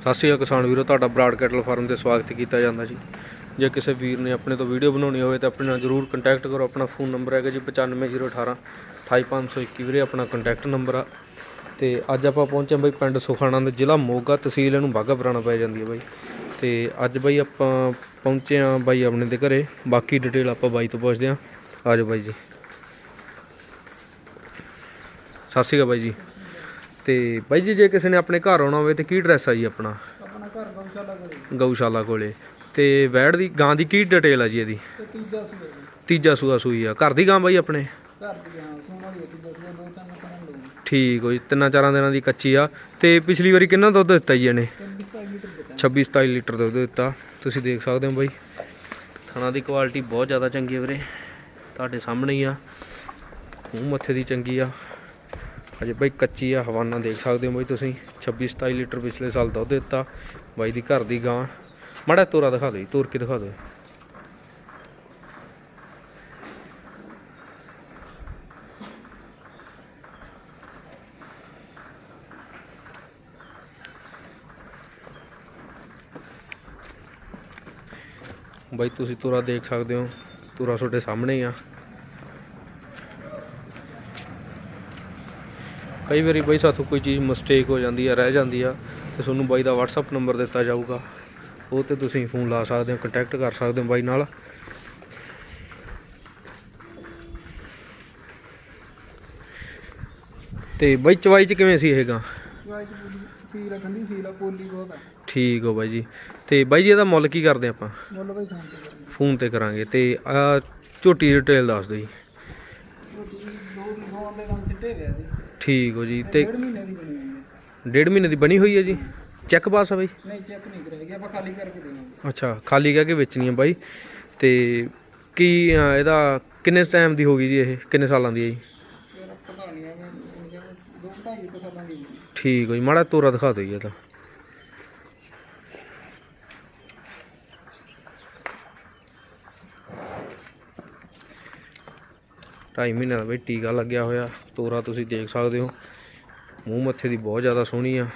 ਸਤਿ ਸ਼੍ਰੀ ਅਕਾਲ ਕਿਸਾਨ ਵੀਰੋ, ਤੁਹਾਡਾ ਬਰਾਡ ਕੈਟਲ ਫਾਰਮ ਤੇ ਸਵਾਗਤ ਕੀਤਾ ਜਾਂਦਾ ਜੀ। ਜੇ ਕਿਸੇ ਵੀਰ ਨੇ ਆਪਣੇ ਤੋਂ ਵੀਡੀਓ ਬਣਾਉਣੀ ਹੋਵੇ ਤਾਂ ਆਪਣੇ ਨਾਲ ਜਰੂਰ ਕੰਟੈਕਟ ਕਰੋ। ਆਪਣਾ ਫੋਨ ਨੰਬਰ ਹੈਗਾ ਜੀ 95018 28521 ਵੀਰੇ, ਆਪਣਾ ਕੰਟੈਕਟ ਨੰਬਰ ਆ। ਤੇ ਅੱਜ ਆਪਾਂ ਪਹੁੰਚੇ ਹਾਂ ਬਈ ਪਿੰਡ ਸੁਖਾਣਾ ਦੇ ਜ਼ਿਲ੍ਹਾ ਮੋਗਾ ਤਹਿਸੀਲ, ਇਹਨੂੰ ਬਾਗਾ ਪੁਰਾਣਾ ਪੈ ਜਾਂਦੀ ਹੈ ਬਾਈ। ਤੇ ਅੱਜ ਬਾਈ ਆਪਾਂ ਪਹੁੰਚੇ ਹਾਂ ਬਾਈ ਆਪਣੇ ਦੇ ਘਰੇ। ਬਾਕੀ ਡਿਟੇਲ ਆਪਾਂ ਬਾਈ ਤੋਂ ਪੁੱਛਦੇ ਹਾਂ। ਆ ਜਾਓ ਬਾਈ ਜੀ। ਸਤਿ ਸ਼੍ਰੀ ਅਕਾਲ ਬਾਈ ਜੀ। ਤੇ ਬਾਈ ਜੀ ਜੇ ਕਿਸੇ ਨੇ ਆਪਣੇ ਘਰ ਆਉਣਾ ਹੋਵੇ ਤੇ ਕੀ ਐਡਰੈਸ ਆ ਜੀ ਆਪਣਾ? ਆਪਣਾ ਘਰ ਗਊਸ਼ਾਲਾ ਕੋਲ। ਗਊਸ਼ਾਲਾ ਕੋਲੇ। ਤੇ ਵੈੜ ਦੀ ਗਾਂ ਦੀ ਕੀ ਡਿਟੇਲ ਆ ਜੀ ਇਹਦੀ? ਤੀਜਾ ਸੂਆ ਜੀ। ਤੀਜਾ ਸੂਆ ਸੂਈ ਆ। ਘਰ ਦੀ ਗਾਂ ਬਾਈ ਆਪਣੇ? ਘਰ ਦੀ ਹਾਂ ਸੋਨਾ ਦੀ ਤੀਜਾ ਸੂਆ ਦੋ ਤਿੰਨ ਠੀਕ ਜੀ ਤਿੰਨਾਂ ਚਾਰਾਂ ਦਿਨਾਂ ਦੀ ਕੱਚੀ ਆ। ਤੇ ਪਿਛਲੀ ਵਾਰੀ ਕਿੰਨਾ ਦੁੱਧ ਦਿੱਤਾ ਜੀ ਇਹਨੇ? ਤਿੰਨ ਢਾਈ ਲੀਟਰ ਦਿੱਤਾ। 26 27 ਲੀਟਰ ਦੁੱਧ ਦਿੱਤਾ। ਤੁਸੀਂ ਦੇਖ ਸਕਦੇ ਹੋ ਬਾਈ। ਥਣਾ ਦੀ ਕੁਆਲਿਟੀ ਬਹੁਤ ਜ਼ਿਆਦਾ ਚੰਗੀ ਹੈ ਵੀਰੇ। ਤੁਹਾਡੇ ਸਾਹਮਣੇ ਹੀ ਆ। ਮੂੰਹ ਮੱਥੇ ਦੀ ਚੰਗੀ ਆ। ਅਜੇ ਬਾਈ ਕੱਚੀ ਆ, ਹਵਾਨਾ ਦੇਖ ਸਕਦੇ ਹੋ ਬਾਈ ਤੁਸੀਂ। 26 27 ਲੀਟਰ ਪਿਛਲੇ ਸਾਲ ਦੁੱਧ ਦਿੱਤਾ। ਬਾਈ ਦੀ ਘਰ ਦੀ ਗਾਂ। ਮੜਾ ਤੋਰਾ ਦਿਖਾ ਦਿਓ ਜੀ, ਤੋਰ ਕੇ ਦਿਖਾ ਦਿਓ। ਬਾਈ ਤੁਸੀਂ ਤੋਰਾ ਦੇਖ ਸਕਦੇ ਹੋ, ਤੋਰਾ ਤੁਹਾਡੇ ਸਾਹਮਣੇ ਹੀ ਆ। ਕਈ ਵਾਰੀ ਬਾਈ ਸਾਥੋਂ ਕੋਈ ਚੀਜ਼ ਮਿਸਟੇਕ ਹੋ ਜਾਂਦੀ ਆ ਰਹਿ ਜਾਂਦੀ ਆ ਤੇ ਤੁਹਾਨੂੰ ਬਾਈ ਦਾ WhatsApp ਨੰਬਰ ਦਿੱਤਾ ਜਾਊਗਾ। ਉਹ ਤੇ ਤੁਸੀਂ ਫੋਨ ਲਾ ਸਕਦੇ ਹੋ ਕੰਟੈਕਟ ਕਰ ਸਕਦੇ ਹੋ ਬਾਈ ਨਾਲ। ਤੇ ਬਾਈ ਚਵਾਈ ਚ ਕਿਵੇਂ ਸੀ ਇਹ ਗਾ? ਚੁਆਈ ਚ ਪੂਰੀ ਸੀਲ ਆ ਠੰਡੀ ਸੀਲ ਆ ਪੋਲੀ ਬਹੁਤ ਆ। ਠੀਕ ਹੋ ਬਾਈ ਜੀ। ਤੇ ਬਾਈ ਜੀ ਇਹਦਾ ਮੁੱਲ ਕੀ ਕਰਦੇ ਆਪਾਂ? ਮੁੱਲ ਬਈ ਫੋਨ ਤੇ ਕਰਾਂਗੇ। ਤੇ ਆ ਝੋਟੀ ਡਿਟੇਲ ਦੱਸ ਦਿਓ ਦੇ ਕੰਮ ਸਿੱਟੇ ਜੀ ਠੀਕ ਹੋ ਜੀ ਤੇ ਡੇਢ ਮਹੀਨੇ ਦੀ ਬਣੀ ਹੋਈ ਹੈ। ਡੇਢ ਮਹੀਨੇ ਦੀ ਬਣੀ ਹੋਈ ਹੈ ਜੀ? ਚੈੱਕ ਪਾਸ ਆ ਬਾਈ? ਨਹੀਂ ਚੈੱਕ ਨਹੀਂ ਕਰਾਏਗੀ ਆਪਾਂ ਖਾਲੀ ਕਰਕੇ ਦੇਵਾਂਗੇ। ਅੱਛਾ ਖਾਲੀ ਕਹਿ ਕੇ ਵੇਚਣੀ ਆ ਬਾਈ। ਤੇ ਕੀ ਅ, ਇਹਦਾ ਕਿੰਨੇ ਟਾਈਮ ਦੀ ਹੋ ਗਈ ਜੀ ਇਹ? ਕਿੰਨੇ ਸਾਲਾਂ ਦੀ ਹੈ ਜੀ? ਫਿਰ ਪਤਾ ਨਹੀਂ ਆ ਵੀ ਦੋ ਢਾਈ ਲੀਟਰ ਸਾਲਾਂ ਦੀ ਹੋਊਗੀ। ਠੀਕ ਹੋ ਜੀ ਮਾੜਾ ਤੋਰਾ ਦਿਖਾ ਦਿਓ ਜੀ ਇਹਦਾ ਢਾਈ ਮਹੀਨੇ ਦਾ ਬਈ ਟੀਕਾ ਲੱਗਿਆ ਹੋਇਆ, ਤੋਰਾ ਤੁਸੀਂ ਦੇਖ ਸਕਦੇ ਹੋ। ਮੂੰਹ ਮੱਥੇ ਦੀ ਬਹੁਤ ਜ਼ਿਆਦਾ ਸੋਹਣੀ ਆ।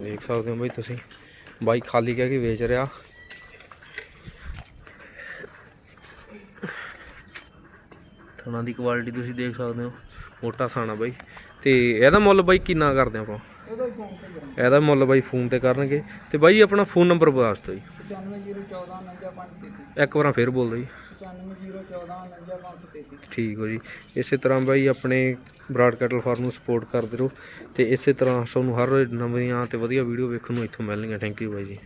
ਦੇਖ ਸਕਦੇ ਹੋ ਬਈ ਤੁਸੀਂ। ਬਾਈ ਖਾਲੀ ਕਹਿ ਕੇ ਵੇਚ ਰਿਹਾ। ਥਣਾ ਦੀ ਕੁਆਲਿਟੀ ਤੁਸੀਂ ਦੇਖ ਸਕਦੇ ਹੋ। ਮੋਟਾ ਥਾਣਾ ਬਾਈ। ਤੇ ਇਹਦਾ ਮੁੱਲ ਬਾਈ ਕਿੰਨਾ ਕਰਦੇ ਆਪਾਂ? ਇਹਦਾ ਮੁੱਲ ਬਾਈ ਫੋਨ ਤੇ ਕਰਨਗੇ। ਤੇ ਬਾਈ ਆਪਣਾ ਫੋਨ ਨੰਬਰ ਦੱਸ ਦਿਓ ਜੀ। 9501 9533 ਇੱਕ ਵਾਰਾਂ ਫੇਰ ਬੋਲ ਦਿਓ ਜੀ। 9501 9533 ਠੀਕ ਹੋ ਜੀ। ਇਸੇ ਤਰ੍ਹਾਂ ਬਾਈ ਆਪਣੇ ਬਰਾਡ ਕੈਟਲ ਫਾਰਮ ਨੂੰ ਸਪੋਰਟ ਕਰਦੇ ਰਹੋ। ਤੇ ਇਸੇ ਤਰ੍ਹਾਂ ਤੁਹਾਨੂੰ ਹਰ ਰੋਜ਼ ਨਵੀਆਂ ਤੇ ਵਧੀਆ ਵੀਡੀਓ ਵੇਖਣ ਨੂੰ ਇੱਥੋਂ ਮਿਲਣਗੀਆਂ। ਥੈਂਕ ਯੂ ਬਾਈ ਜੀ।